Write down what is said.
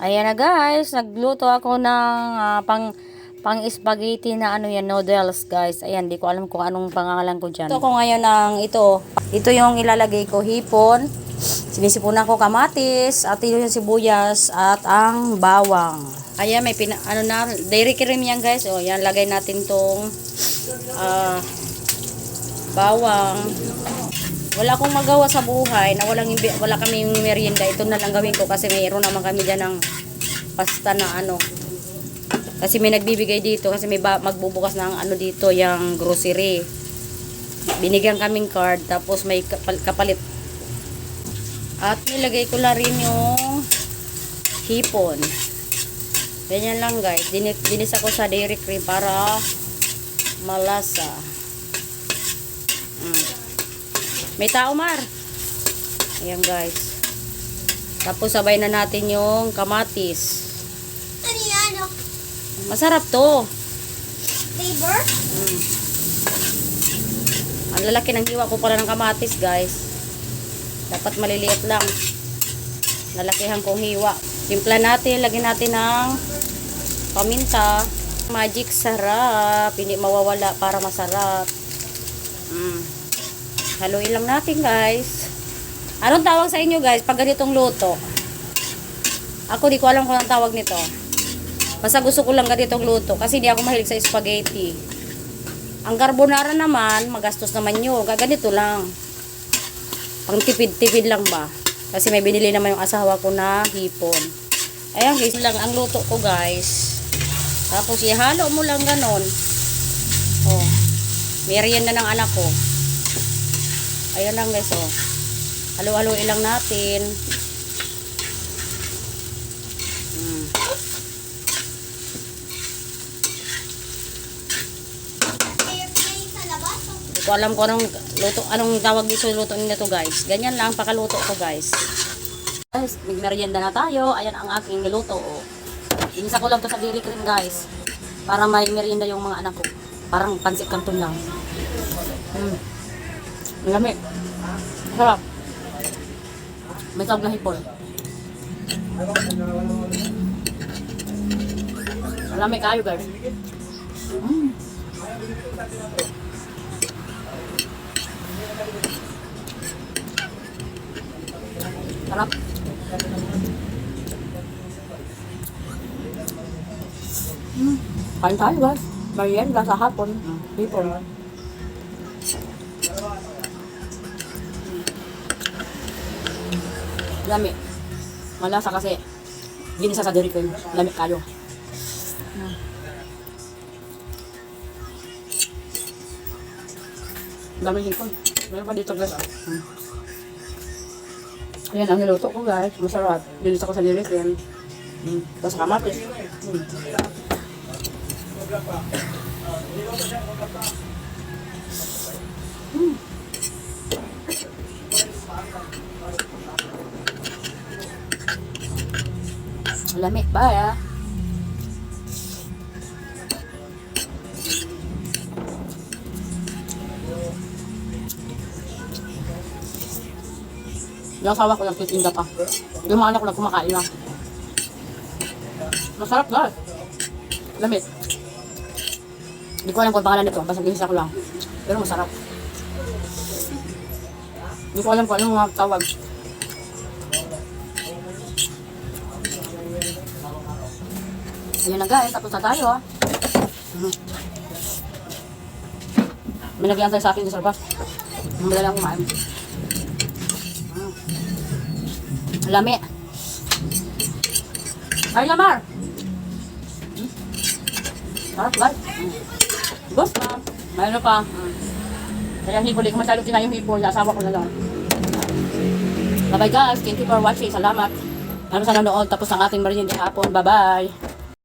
Ayan na guys, nagluto ako ng ah, pang pang spaghetti na ano yan, noodles guys. Ayan, di ko alam kung anong pangalan ko dyan. Ito ko ngayon ng ito. Ito yung ilalagay ko, hipon. Sinisipunan ko kamatis, at yung sibuyas, at ang bawang. Ayan, may pina, ano na, dairy cream yan guys. O, yan, lagay natin tong ah, bawang. Wala akong magawa sa buhay na walang wala kaming merienda. Ito na lang gawin ko kasi mayroon naman kami dyan ng pasta na ano. Kasi may nagbibigay dito kasi may magbubukas ng ano dito, yung grocery. Binigyan kaming card tapos may kapal- kapalit. At nilagay ko na rin yung hipon. Ganyan lang guys. Dinis ako sa dairy cream para malasa. Mm. May tao mar. Ayan guys. Tapos sabay na natin yung kamatis. Ano yan? oh? Masarap to. Flavor? Mm. Ang lalaki ng hiwa ko pala ng kamatis guys. Dapat maliliit lang. Lalakihan kong hiwa. Timpla natin, lagyan natin ng paminta. Magic sarap. Hindi mawawala para masarap. Mm. Haluin lang natin guys. Anong tawag sa inyo guys pag ganitong luto? Ako di ko alam kung anong tawag nito. Basta gusto ko lang ganitong luto kasi di ako mahilig sa spaghetti. Ang carbonara naman, magastos naman yun. Ganito lang. Pang tipid-tipid lang ba? Kasi may binili naman yung asawa ko na hipon. Ayan guys, lang ang luto ko guys. Tapos ihalo mo lang ganon. Oh. Merienda ng anak ko. Ayan lang guys oh. Halo-haloin lang natin. Mm. Oh. Hindi ko alam kung anong luto, anong tawag dito luto nito guys. Ganyan lang, pakaluto ko guys. Guys, may merienda na tayo. Ayan ang aking niluto. Oh. Inisa ko lang to sa dairy cream guys. Para may merienda yung mga anak ko. Parang pansit canton lang. Mm. Ang Lami. Sarap. May tawag na hipon. Ang Lami kayo guys. Mm. Sarap. Mm. Kain tayo guys. Merienda sa hapon. Hipon. Lami. Malasa kasi. Ginisa sa dairy cream. Lami kayo. Mm. Dami hipon. Meron pa dito guys. Mm. Ayan ang niluto ko guys. Masarap. Dinis ako sa dairy cream. Mm. Tapos kamatis. Mm. Mm. Lamig ba ya? Yung asawa ko nagtitinda pa. Yung mga anak ko nagkumakain na. Masarap guys. Lamig. Hindi ko alam kung pangalan nito. Basta ginisa ko lang. Pero masarap. Hindi ko alam kung anong mga tawag. Ayan na guys. Tapos na tayo ah. Mhm. May nagyan tayo sa akin sa labas. Madali lang kumain. Mm. Lami. Ay, Lamar. Hmm? Sarap, guys. Mm. Bus pa. Mayroon pa. Mm. Kaya hindi ko, di ko masyadong kinain yung hipo. Asawa ko na lang. Bye-bye guys. Thank you for watching. Salamat. Ano sa nanood. Tapos ang ating merienda hapon. Bye-bye.